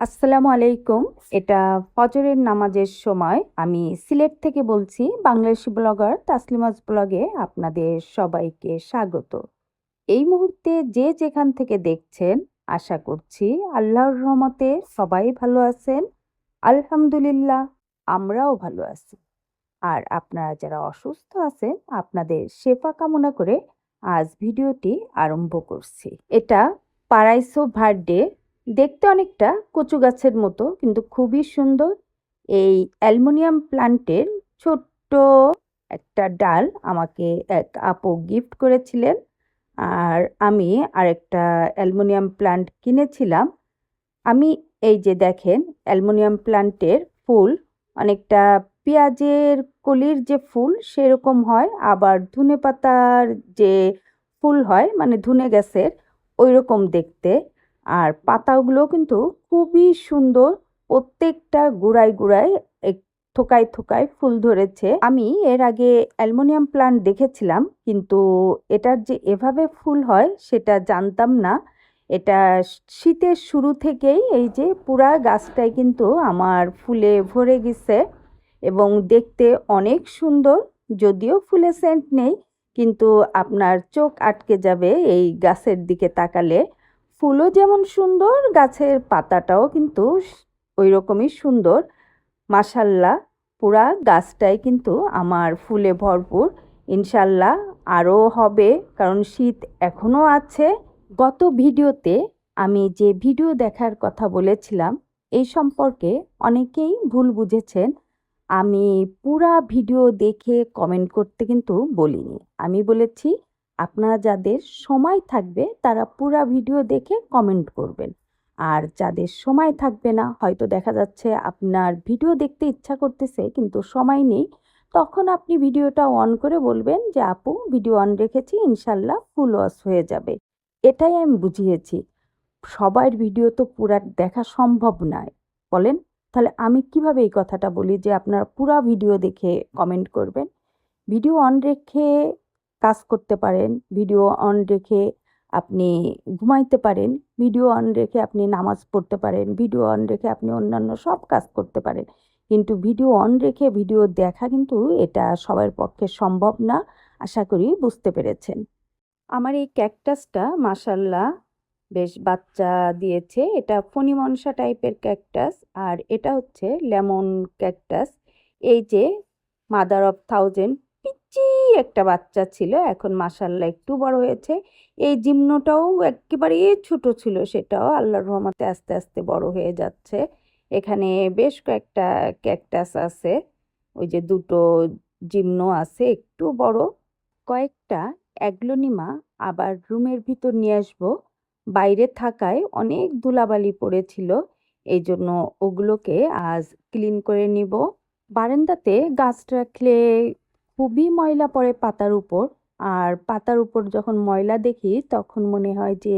আসসালামু আলাইকুম। এটা ফজরের নামাজের সময়। আমি সিলেট থেকে বলছি, বাংলাদেশি ব্লগার তাসলিমাজ ব্লগে আপনাদের সবাইকে স্বাগত। এই মুহূর্তে যে যেখান থেকে দেখছেন, আশা করছি আল্লাহর রহমতে সবাই ভালো আছেন। আলহামদুলিল্লাহ, আমরাও ভালো আছি। আর আপনারা যারা অসুস্থ আছেন, আপনাদের শেফা কামনা করে আজ ভিডিওটি আরম্ভ করছি। এটা পারাইসো ভার্ডে দেখতে অনেকটা কচু গাছের মতো, কিন্তু খুবই সুন্দর। এই অ্যালুমিনিয়াম প্লান্টের ছোট্ট একটা ডাল আমাকে এক আপু গিফট করেছিলেন। আর আমি আরেকটা অ্যালুমিনিয়াম প্লান্ট কিনেছিলাম। আমি এই যে দেখেন, অ্যালুমিনিয়াম প্লান্টের ফুল, অনেকটা পেঁয়াজের কলির যে ফুল সেরকম হয়, আবার ধনে পাতার যে ফুল হয় মানে ধনে গাছের ওই রকম দেখতে। আর পাতাগুলো কিন্তু খুবই সুন্দর। প্রত্যেকটা গুড়ায় গুড়ায় এক থোকায় থোকায় ফুল ধরেছে। আমি এর আগে অ্যালুমিনিয়াম প্লান্ট দেখেছিলাম, কিন্তু এটার যে এভাবে ফুল হয় সেটা জানতাম না। এটা শীতের শুরু থেকেই এই যে পুরা গাছটাই কিন্তু আমার ফুলে ভরে গেছে এবং দেখতে অনেক সুন্দর। যদিও ফুলে সেন্ট নেই, কিন্তু আপনার চোখ আটকে যাবে এই গাছের দিকে তাকালে। ফুলও যেমন সুন্দর, গাছের পাতাটাও কিন্তু ওই রকমই সুন্দর। মাসাল্লাহ পুরা গাছটাই কিন্তু আমার ফুলে ভরপুর। ইনশাল্লাহ আরও হবে, কারণ শীত এখনও আছে। গত ভিডিওতে আমি যে ভিডিও দেখার কথা বলেছিলাম, এই সম্পর্কে অনেকেই ভুল বুঝেছেন। আমি পুরা ভিডিও দেখে কমেন্ট করতে কিন্তু বলিনি। আমি বলেছি আপনারা যাদের সময় থাকবে, তারা পুরা ভিডিও দেখে কমেন্ট করবেন। আর যাদের সময় থাকবে না, হয়তো দেখা যাচ্ছে আপনার ভিডিও দেখতে ইচ্ছা করতেছে, কিন্তু সময় নেই, তখন আপনি ভিডিওটা অন করে বলবেন যে, আপু ভিডিও অন রেখেছি, ইনশাল্লাহ ফুল ওয়াশ হয়ে যাবে। এটাই আমি বুঝিয়েছি। সবার ভিডিও তো পুরা দেখা সম্ভব নয়, বলেন? তাহলে আমি কীভাবে এই কথাটা বলি যে, আপনারা পুরা ভিডিও দেখে কমেন্ট করবেন? ভিডিও অন রেখে কাজ করতে পারেন ভিডিও অন রেখে আপনি ঘুমাইতে পারেন ভিডিও অন রেখে আপনি নামাজ পড়তে পারেন ভিডিও অন রেখে আপনি অন্যান্য সব কাজ করতে পারেন। কিন্তু ভিডিও অন রেখে ভিডিও দেখা কিন্তু এটা সবার পক্ষে সম্ভব না, আশা করি বুঝতে পেরেছেন। আমার এই ক্যাকটাসটা মাসাল্লাহ বেশ বাচ্চা দিয়েছে, এটা ফণিমনসা টাইপের ক্যাকটাস আর এটা হচ্ছে লেমন ক্যাকটাস এই যে মাদার অফ থাউজেন্ড পিচি একটা বাচ্চা ছিল, এখন মাসাল্লাহ একটু বড় হয়েছে। এই জিম্নোটাও একেবারে ছোট ছিল সেটাও, আল্লাহর রহমতে আস্তে আস্তে বড় হয়ে যাচ্ছে। এখানে বেশ কয়েকটা ক্যাকটাস আছে, ওই যে দুটো জিম্নো আছে একটু বড়। কয়েকটা অ্যাগ্লোনিমা আবার রুমের ভিতর নিয়ে আসব। বাইরে থাকায় অনেক ধুলাবালি পড়েছিল এই জন্য ওগুলোকে আজ ক্লিন করে নিব। বারান্দাতে গাছ রাখলে খুবই ময়লা পড়ে পাতার উপর। আর পাতার উপর যখন ময়লা দেখি, তখন মনে হয় যে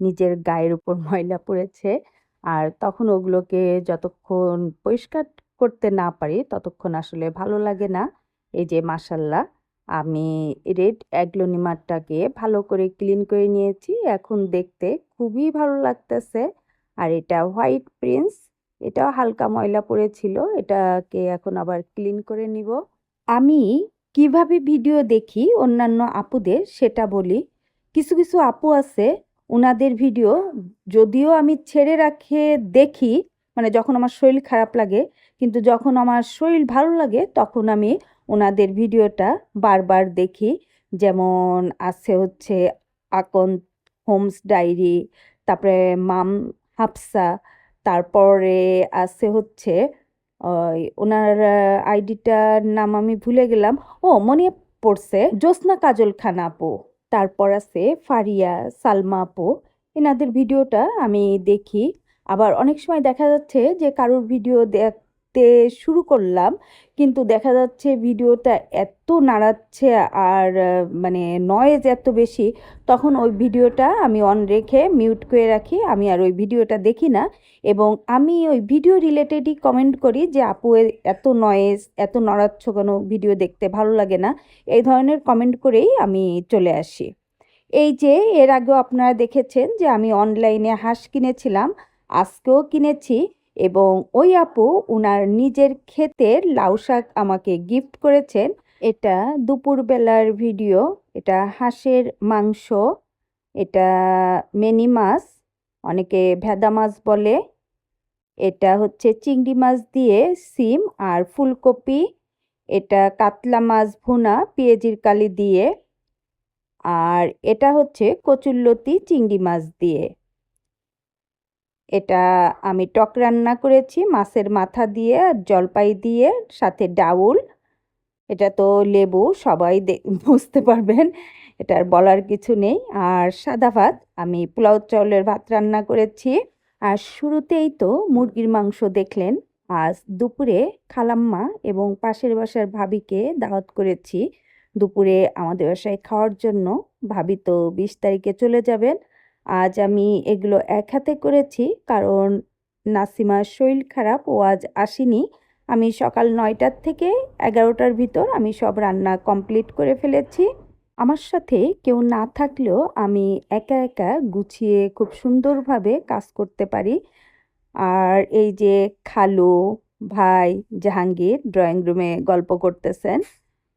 নিজের গায়ের উপর ময়লা পড়েছে। আর তখন ওগুলোকে যতক্ষণ পরিষ্কার করতে না পারি, ততক্ষণ আসলে ভালো লাগে না। এই যে মাসাল্লাহ আমি রেড অ্যাগ্লোনিমারটাকে ভালো করে ক্লিন করে নিয়েছি। এখন দেখতে খুবই ভালো লাগতেছে। আর এটা হোয়াইট প্রিন্স, এটাও হালকা ময়লা পড়েছিল, এটাকে এখন আবার ক্লিন করে নিব। আমি কীভাবে ভিডিও দেখি অন্যান্য আপুদের সেটা বলি। কিছু কিছু আপু আছে ওনাদের ভিডিও যদিও আমি ছেড়ে রাখে, দেখি মানে যখন আমার শরীর খারাপ লাগে, কিন্তু যখন আমার শরীর ভালো লাগে, তখন আমি ওনাদের ভিডিওটা বারবার দেখি। যেমন আছে হচ্ছে আকন হোমস ডায়েরি, তারপরে মাম হাফসা, তারপরে আছে হচ্ছে ওনার আইডিটার নাম আমি ভুলে গেলাম। ও, মনে পড়ছে, জ্যোৎস্না কাজল খান আপু, তারপর আছে ফারিয়া সালমা আপু। এনাদের ভিডিওটা আমি দেখি। আবার অনেক সময় দেখা যাচ্ছে যে কারোর ভিডিও দেখ দেখতে শুরু করলাম। কিন্তু দেখা যাচ্ছে ভিডিওটা এত নাড়াচ্ছে আর মানে নয়েজ এত বেশি, তখন ওই ভিডিওটা আমি অন রেখে মিউট করে রাখি। আমি আর ওই ভিডিওটা দেখি না। এবং আমি ওই ভিডিও রিলেটেডই কমেন্ট করি যে, আপু এত নয়েজ এত নড়াচ্ছ কেন? ভিডিও দেখতে ভালো লাগে না। এই ধরনের কমেন্ট করেই আমি চলে আসি। এই যে, এর আগেও আপনারা দেখেছেন যে, আমি অনলাইনে হাঁস কিনেছিলাম। আজকেও কিনেছি। এবং ওই আপু উনার নিজের ক্ষেতের লাউ শাক আমাকে গিফট করেছেন। এটা দুপুরবেলার ভিডিও, এটা হাঁসের মাংস, এটা মেনি মাছ, অনেকে ভেদা মাছ বলে, এটা হচ্ছে চিংড়ি মাছ দিয়ে সিম আর ফুলকপি, এটা কাতলা মাছ ভুনা পেঁয়াজির কালি দিয়ে, আর এটা হচ্ছে কচুল্লতি চিংড়ি মাছ দিয়ে। এটা আমি টক রান্না করেছি, মাছের মাথা দিয়ে আর জলপাই দিয়ে, সাথে ডাউল। এটা তো লেবু, সবাই বুঝতে পারবেন, এটার বলার কিছু নেই। আর সাদা ভাত, আমি পোলাও চাউলের ভাত রান্না করেছি। আর শুরুতেই তো মুরগির মাংস দেখলেন, আজ দুপুরে খালাম্মা এবং পাশের বাসার ভাবিকে দাওয়াত করেছি। দুপুরে আমাদের বাসায় খাওয়ার জন্য ভাবি তো বিশ তারিখে চলে যাবেন। আজ আমি এগুলো এক হাতে করেছি, কারণ নাসিমার শরীর খারাপ ও আজ আসেনি। আমি সকাল নয়টার থেকে এগারোটার ভিতর আমি সব রান্না কমপ্লিট করে ফেলেছি। আমার সাথে কেউ না থাকলেও আমি একা একা গুছিয়ে খুব সুন্দরভাবে কাজ করতে পারি। আর এই যে খালু ভাই জাহাঙ্গীর ড্রয়িং রুমে গল্প করতেছেন,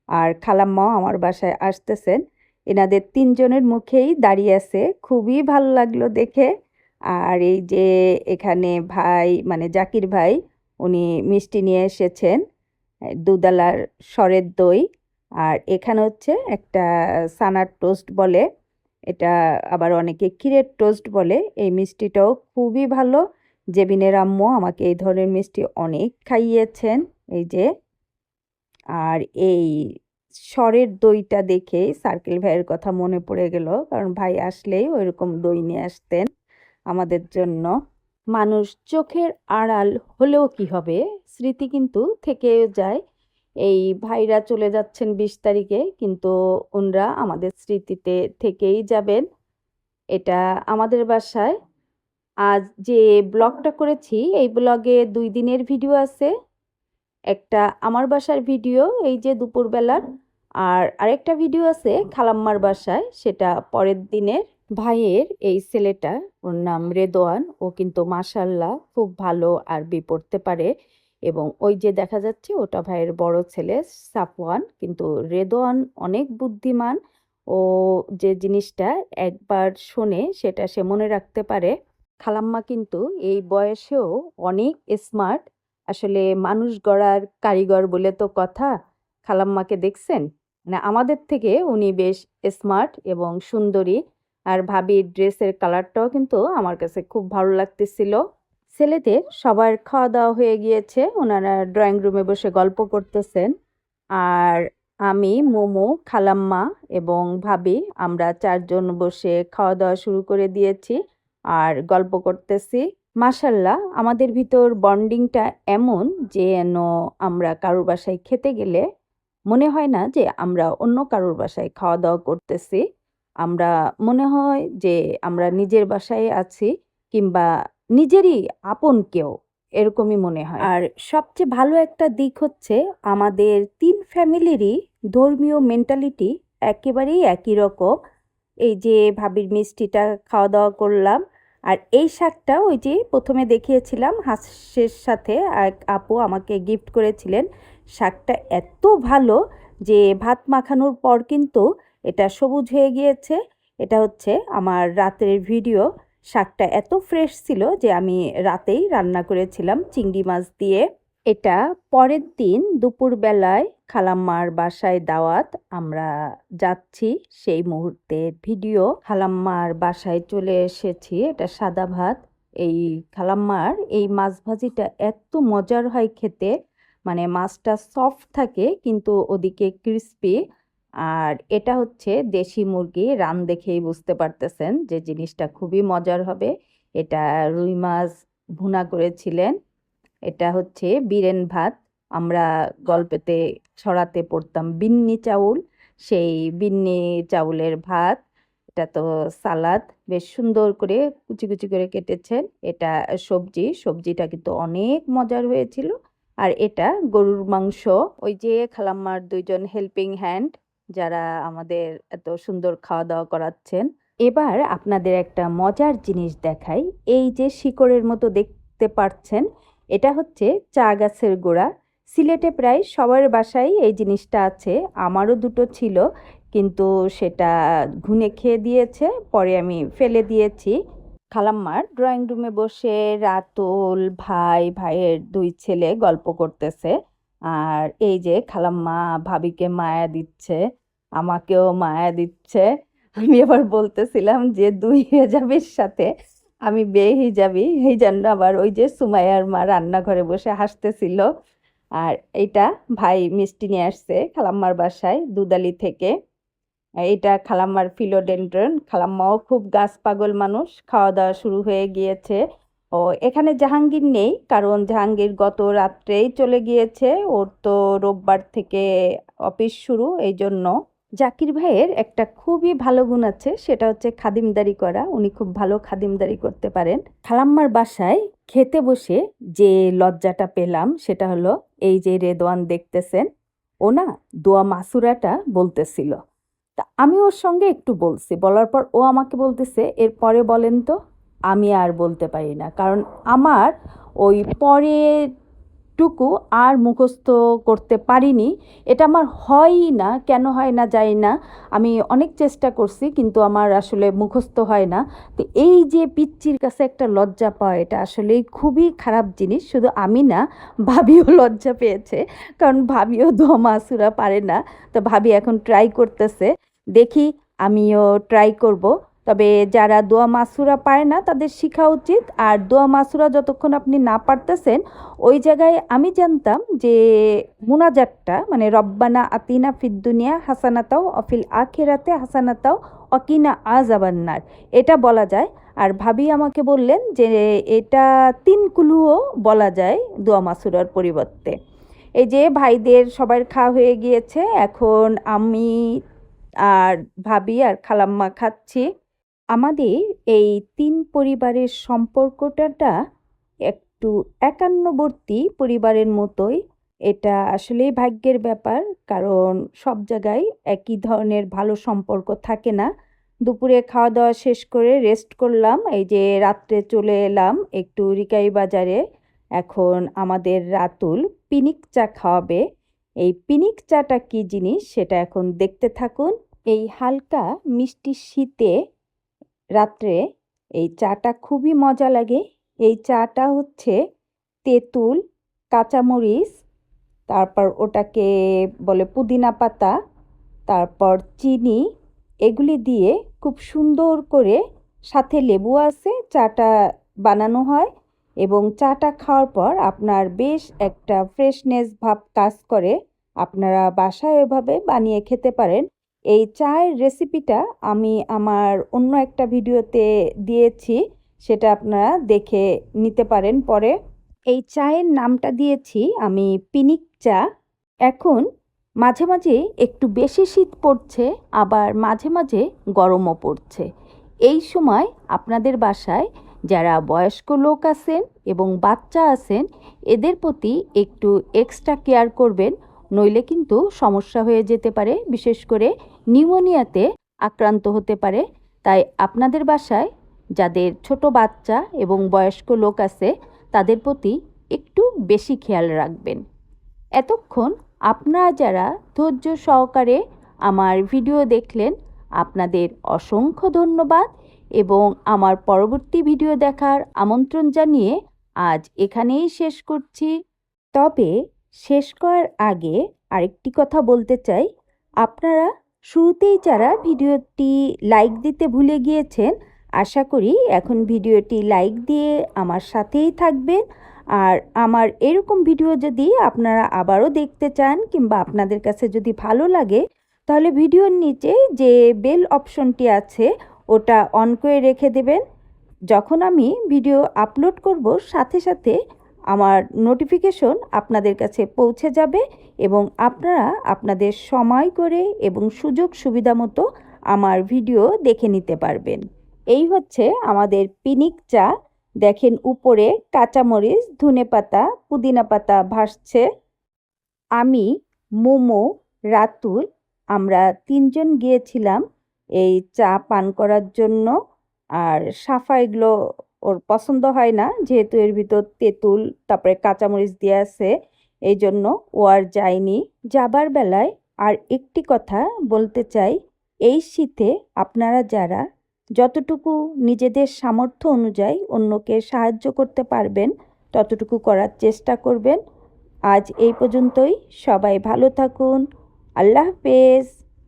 আর খালাম্মাও আমার বাসায় আসতেছেন এনাদের তিনজনের মুখেই দাঁড়িয়ে আছে। খুবই ভালো লাগল দেখে। আর এই যে এখানে ভাই মানে জাকির ভাই, উনি মিষ্টি নিয়ে এসেছেন দুদালার সরের দই। আর এখানে হচ্ছে একটা সানার টোস্ট বলে, এটা আবার অনেকে ক্ষীরের টোস্ট বলে। এই মিষ্টিটাও খুবই ভালো। জেবিনের আম্মু আমাকে এই ধরনের মিষ্টি অনেক খাইয়েছেন, এই যে। আর এই সরের দইটা দেখেই সার্কেল ভাইয়ের কথা মনে পড়ে গেল। কারণ ভাই আসলেই ওইরকম দই নিয়ে আসতেন আমাদের জন্য। মানুষ চোখের আড়াল হলেও কি হবে? স্মৃতি কিন্তু থেকেও যায়। এই ভাইরা চলে যাচ্ছেন বিশ তারিখে, কিন্তু ওনরা আমাদের স্মৃতিতে থেকেই যাবেন। এটা আমাদের বাসায়। আজ যে ব্লগটা করেছি, এই ব্লগে দুই দিনের ভিডিও আছে। একটা আমার বাসার ভিডিও, এই যে দুপুরবেলার। আর আরেকটা ভিডিও আছে খালাম্মার বাসায়, সেটা পরের দিনের ভাইয়ের এই ছেলেটা, ওর নাম রেদোয়ান, ও কিন্তু মাসাল্লাহ খুব ভালো আরবি পড়তে পারে এবং ওই যে দেখা যাচ্ছে ওটা ভাইয়ের বড় ছেলে সাফওয়ান, কিন্তু রেদোয়ান অনেক বুদ্ধিমান। ও যে জিনিসটা একবার শোনে সেটা সে মনে রাখতে পারে। খালাম্মা কিন্তু এই বয়সেও অনেক স্মার্ট আসলে মানুষ গড়ার কারিগর বলে তো কথা। খালাম্মাকে দেখছেন? মানে আমাদের থেকে উনি বেশ স্মার্ট এবং সুন্দরী। আর ভাবির ড্রেসের কালারটাও কিন্তু আমার কাছে খুব ভালো লাগতেছিল। ছেলেদের সবার খাওয়া দাওয়া হয়ে গিয়েছে, ওনারা ড্রয়িং রুমে বসে গল্প করতেছেন। আর আমি, মোমো, খালাম্মা এবং ভাবি, আমরা চারজন বসে খাওয়া দাওয়া শুরু করে দিয়েছি আর গল্প করতেছি। মাসাল্লাহ আমাদের ভিতর বন্ডিংটা এমন যে, যেন আমরা কারোর বাসায় খেতে গেলে মনে হয় না যে আমরা অন্য কারোর বাসায় খাওয়া দাওয়া করতেছি। আমরা, মনে হয় যে আমরা নিজের বাসায় আছি কিংবা নিজেরই আপন কেউ, এরকমই মনে হয়। আর সবচেয়ে ভালো একটা দিক হচ্ছে আমাদের তিন ফ্যামিলিরই ধর্মীয় মেন্টালিটি একেবারেই একই রকম। এই যে ভাবির মিষ্টিটা খাওয়া দাওয়া করলাম আর এই শাকটা ওই যে প্রথমে দেখিয়েছিলাম হাঁসের সাথে, এক আপু আমাকে গিফট করেছিলেন। শাকটা এত ভালো যে ভাত মাখানোর পর কিন্তু এটা সবুজ হয়ে গিয়েছে। এটা হচ্ছে আমার রাতের ভিডিও। শাকটা এত ফ্রেশ ছিল যে আমি রাতেই রান্না করেছিলাম চিংড়ি মাছ দিয়ে। এটা পরের দিন দুপুরবেলায় খালাম্মার বাসায় দাওয়াত আমরা যাচ্ছি সেই মুহূর্তের ভিডিও। খালাম্মার বাসায় চলে এসেছি এটা সাদা ভাত। এই খালাম্মার এই মাছ ভাজিটা এত মজার হয় খেতে। মানে মাছটা সফট থাকে কিন্তু ওদিকে ক্রিস্পি আর এটা হচ্ছে দেশি মুরগি, রান দেখেই বুঝতে পারতেছেন যে জিনিসটা খুবই মজার হবে। এটা রুই মাছ ভুনা করেছিলেন। এটা হচ্ছে বীরেন ভাত। আমরা গল্পেতে ছড়াতে পড়তাম বিন্নি চাউল, সেই বিন্নি চাউলের ভাত। এটা তো সালাদ, বেশ সুন্দর করে কুচি কুচি করে কেটেছেন। এটা সবজি, সবজিটা কিন্তু অনেক মজার হয়েছিল। আর এটা গরুর মাংস। ওই যে খালাম্মার দুইজন হেল্পিং হ্যান্ড যারা আমাদের এত সুন্দর খাওয়া দাওয়া করাচ্ছেন। এবার আপনাদের একটা মজার জিনিস দেখাই। এই যে শিকড়ের মতো দেখতে পাচ্ছেন এটা হচ্ছে চা গাছের গোড়া। সিলেটে প্রায় সবার বাসায় এই জিনিসটা আছে। আমারও দুটো ছিল, কিন্তু সেটা ঘুনে খেয়ে দিয়েছে, পরে আমি ফেলে দিয়েছি। খালাম্মার ড্রয়িং রুমে বসে রাতুল ভাই, ভাইয়ের দুই ছেলে গল্প করতেছে। আর এই যে খালাম্মা ভাবিকে মায়া দিচ্ছে, আমাকেও মায়া দিচ্ছে। আমি আবার বলতেছিলাম যে দুই হিজাবের সাথে আমি বেহিজাবি। এই জন্য আবার ওই যে সুমাইয়ার মা রান্নাঘরে বসে হাসতেছিল। আর এটা ভাই মিষ্টি নিয়ে আসছে খালাম্মার বাসায় দুদালি থেকে। এইটা খালাম্মার ফিলোডেন্ড্রন। খালাম্মাও খুব গাছ পাগল মানুষ, খাওয়া দাওয়া শুরু হয়ে গিয়েছে। ও, এখানে জাহাঙ্গীর নেই, কারণ জাহাঙ্গীর গত রাত্রেই চলে গিয়েছে। ওর তো রোববার থেকে অফিস শুরু এই জন্য জাকির ভাইয়ের একটা খুবই ভালো গুণ আছে, সেটা হচ্ছে খাদিমদারি করা। উনি খুব ভালো খাদিমদারি করতে পারেন। খালাম্মার বাসায় খেতে বসে যে লজ্জাটা পেলাম, সেটা হলো, এই যে রেদওয়ান দেখতেছেন, ও না দোয়া মাসুরাটা বলতেছিল। তা আমি ওর সঙ্গে একটু বলছি। বলার পর ও আমাকে বলতেছে, এরপরে বলেন তো? আমি আর বলতে পারি না। কারণ আমার ওই পরেরটুকু আর মুখস্থ করতে পারিনি। এটা আমার হয়ই না, কেন হয় না জানি না। আমি অনেক চেষ্টা করছি, কিন্তু আমার আসলে মুখস্থ হয় না। তো এই যে পিচ্চির কাছে একটা লজ্জা পাওয়া, এটা আসলেই খুবই খারাপ জিনিস। শুধু আমি না, ভাবিও লজ্জা পেয়েছে। কারণ ভাবিও দোয়া মাসুরা পারে না। তো ভাবি এখন ট্রাই করতেছে। দেখি, আমিও ট্রাই করব। তবে যারা দোয়া মাসুরা পায় না, তাদের শেখা উচিত। আর দোয়া মাসুরা যতক্ষণ আপনি না পারতেছেন, ওই জায়গায় আমি জানতাম যে মুনাজাতটা মানে রব্বানা আতিনা ফিদ্দুনিয়া হাসানাতাও অফিল আখেরাতে হাসানাতাও অকিনা আজাবান্নার এটা বলা যায়। আর ভাবি আমাকে বললেন যে এটা তিন কুলুও বলা যায় দোয়া মাসুরার পরিবর্তে। এই যে ভাইদের সবার খাওয়া হয়ে গিয়েছে, এখন আমি আর ভাবি আর খালাম্মা খাচ্ছি। আমাদের এই তিন পরিবারের সম্পর্কটা একটু একান্নবর্তী পরিবারের মতোই। এটা আসলেই ভাগ্যের ব্যাপার, কারণ সব জায়গায় একই ধরনের ভালো সম্পর্ক থাকে না। দুপুরে খাওয়া দাওয়া শেষ করে রেস্ট করলাম, এই যে রাত্রে চলে এলাম একটু রিকাই বাজারে। এখন আমাদের রাতুল পিনিক চা খাওয়াবে। এই পিনিক চাটা কি জিনিস সেটা এখন দেখতে থাকুন। এই হালকা মিষ্টি শীতে রাত্রে এই চাটা খুবই মজা লাগে। এই চাটা হচ্ছে তেঁতুল, কাঁচামরিচ, তারপর ওটাকে বলে পুদিনা পাতা, তারপর চিনি, এগুলি দিয়ে খুব সুন্দর করে সাথে লেবু আছে, চাটা বানানো হয় এবং চাটা খাওয়ার পর আপনার বেশ একটা ফ্রেশনেস ভাব কাজ করে। আপনারা বাসায় এভাবে বানিয়ে খেতে পারেন। এই চায়ের রেসিপিটা আমি আমার অন্য একটা ভিডিওতে দিয়েছি, সেটা আপনারা দেখে নিতে পারেন পরে। এই চায়ের নামটা দিয়েছি আমি পিনিক চা। এখন মাঝে মাঝে একটু বেশি শীত পড়ছে, আবার মাঝে মাঝে গরমও পড়ছে। এই সময় আপনাদের বাসায় যারা বয়স্ক লোক আছেন এবং বাচ্চা আছেন, এদের প্রতি একটু এক্সট্রা কেয়ার করবেন, নইলে কিন্তু সমস্যা হয়ে যেতে পারে। বিশেষ করে নিউমোনিয়াতে আক্রান্ত হতে পারে, তাই আপনাদের বাসায় যাদের ছোট বাচ্চা এবং বয়স্ক লোক আছে, তাদের প্রতি একটু বেশি খেয়াল রাখবেন। এতক্ষণ আপনারা যারা ধৈর্য সহকারে আমার ভিডিও দেখলেন, আপনাদের অসংখ্য ধন্যবাদ এবং আমার পরবর্তী ভিডিও দেখার আমন্ত্রণ জানিয়ে আজ এখানেই শেষ করছি। তবে শেষ করার আগে আরেকটি কথা বলতে চাই। আপনারা শুরুতেই যারা ভিডিওটি লাইক দিতে ভুলে গিয়েছেন, আশা করি এখন ভিডিওটি লাইক দিয়ে আমার সাথেই থাকবেন। আর আমার এরকম ভিডিও যদি আপনারা আবারও দেখতে চান কিংবা আপনাদের কাছে যদি ভালো লাগে, তাহলে ভিডিওর নিচে যে বেল অপশনটি আছে, ওটা অন করে রেখে দেবেন। যখন আমি ভিডিও আপলোড করব, সাথে সাথে আমার নোটিফিকেশন আপনাদের কাছে পৌঁছে যাবে এবং আপনারা আপনাদের সময় করে এবং সুযোগ সুবিধা মতো আমার ভিডিও দেখে নিতে পারবেন। এই হচ্ছে আমাদের পিনিক চা। দেখেন উপরে কাঁচামরিচ, ধনে পাতা, পুদিনা পাতা ভাসছে। আমি, মোমো, রাতুল, আমরা তিনজন গিয়েছিলাম এই চা পান করার জন্য। আর সাফা এগুলো ওর পছন্দ হয় না, যেহেতু এর ভিতর তেঁতুল, তারপরে কাঁচামরিচ দিয়ে আছে এই জন্য ও আর যায়নি। যাবার বেলায় আর একটি কথা বলতে চাই, এই শীতে আপনারা যারা যতটুকু নিজেদের সামর্থ্য অনুযায়ী অন্যকে সাহায্য করতে পারবেন, ততটুকু করার চেষ্টা করবেন। আজ এই পর্যন্তই, সবাই ভালো থাকুন, আল্লাহ হাফেজ।